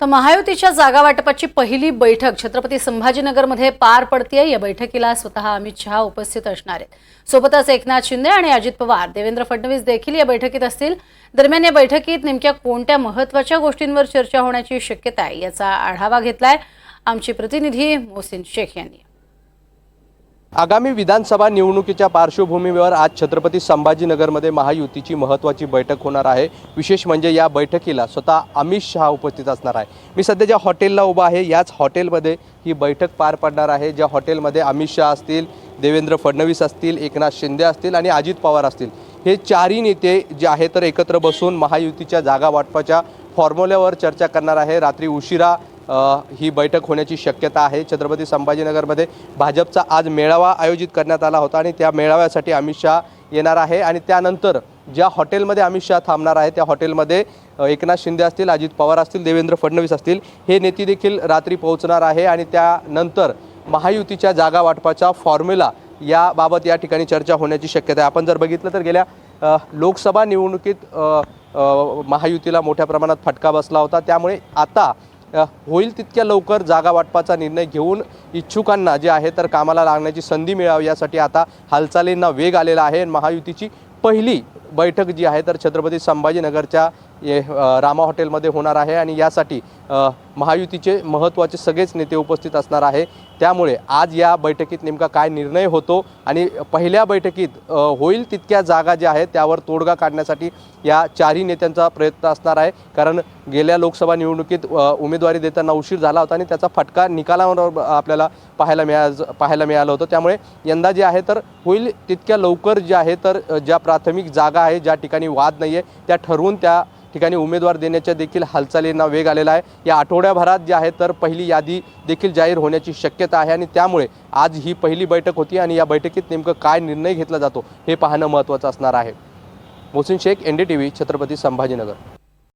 तर महायुतीच्या जागा वाटपाची पहिली बैठक छत्रपती संभाजीनगरमध्ये पार पडतीये. या बैठकीला स्वतः अमित शहा उपस्थित असणार आहेत. सोबतच एकनाथ शिंदे आणि अजित पवार देवेंद्र फडणवीस देखील या बैठकीत असतील. दरम्यान या बैठकीत नेमक्या कोणत्या महत्त्वाच्या गोष्टींवर चर्चा होण्याची शक्यता आहे याचा आढावा घेतलाय आमचे प्रतिनिधी मोहसिन शेख यांनी. आगामी विधानसभा निवडणुकीच्या पार्श्वभूमीवर आज छत्रपती संभाजीनगरमध्ये महायुतीची महत्त्वाची बैठक होणार आहे. विशेष म्हणजे या बैठकीला स्वतः अमित शहा उपस्थित असणार आहे. मी सध्या ज्या हॉटेलला उभा आहे याच हॉटेलमध्ये ही बैठक पार पडणार आहे. ज्या हॉटेलमध्ये अमित शहा असतील देवेंद्र फडणवीस असतील एकनाथ शिंदे असतील आणि अजित पवार असतील. हे चारही नेते जे आहे तर एकत्र बसून महायुतीच्या जागा वाटपाच्या फॉर्म्युल्यावर चर्चा करणार आहे. रात्री उशिरा ही बैठक होण्याची शक्यता आहे. छत्रपती संभाजीनगरमध्ये भाजपचा आज मेळावा आयोजित करण्यात आला होता आणि त्या मेळाव्यासाठी अमित शहा येणार आहे आणि त्यानंतर ज्या हॉटेलमध्ये अमित शहा थांबणार आहे त्या हॉटेलमध्ये एकनाथ शिंदे असतील अजित पवार असतील देवेंद्र फडणवीस असतील हे नेते देखील रात्री पोहोचणार आहे आणि त्यानंतर महायुतीच्या जागा वाटपाचा फॉर्म्युला याबाबत या ठिकाणी चर्चा होण्याची शक्यता आहे. आपण जर बघितलं तर गेल्या लोकसभा निवडणुकीत महायुतीला मोठ्या प्रमाणात फटका बसला होता. त्यामुळे आता होईल तितक्या लवकर जागा वाटपाचा निर्णय घेऊन इच्छुकांना जे आहे तर कामाला लागण्याची संधी मिळावी यासाठी आता हालचालींना वेग आलेला आहे. आणि महायुतीची पहिली बैठक जी आहे तर छत्रपती संभाजीनगरच्या ये, रामा हॉटेलमध्ये होणार आहे. आणि यासाठी महायुतीचे महत्त्वाचे सगळेच नेते उपस्थित असणार आहे. त्यामुळे आज या बैठकीत नेमका काय निर्णय होतो आणि पहिल्या बैठकीत होईल तितक्या जागा ज्या आहेत त्यावर तोडगा काढण्यासाठी या चारही नेत्यांचा प्रयत्न असणार आहे. कारण गेल्या लोकसभा निवडणुकीत उमेदवारी देताना उशीर झाला होता आणि त्याचा फटका निकालावर आपल्याला पाहायला मिळा पाहायला मिळालं होतं. त्यामुळे यंदा जे आहे तर होईल तितक्या लवकर जे आहे तर ज्या प्राथमिक जागा आहे ज्या ठिकाणी वाद नाही आहे त्या ठरवून त्या ठिकाणी उमेदवार देण्याच्या देखील हालचालींना वेग आलेला आहे. या आठवड्याभरात जे आहे तर पहिली यादी देखील जाहीर होण्याची शक्यता आहे आणि त्यामुळे आज ही पहिली बैठक होती आणि या बैठकीत नेमकं काय निर्णय घेतला जातो हे पाहणं महत्त्वाचं असणार आहे. Mohsin Shaikh N D T V Chhatrapati Sambhajinagar.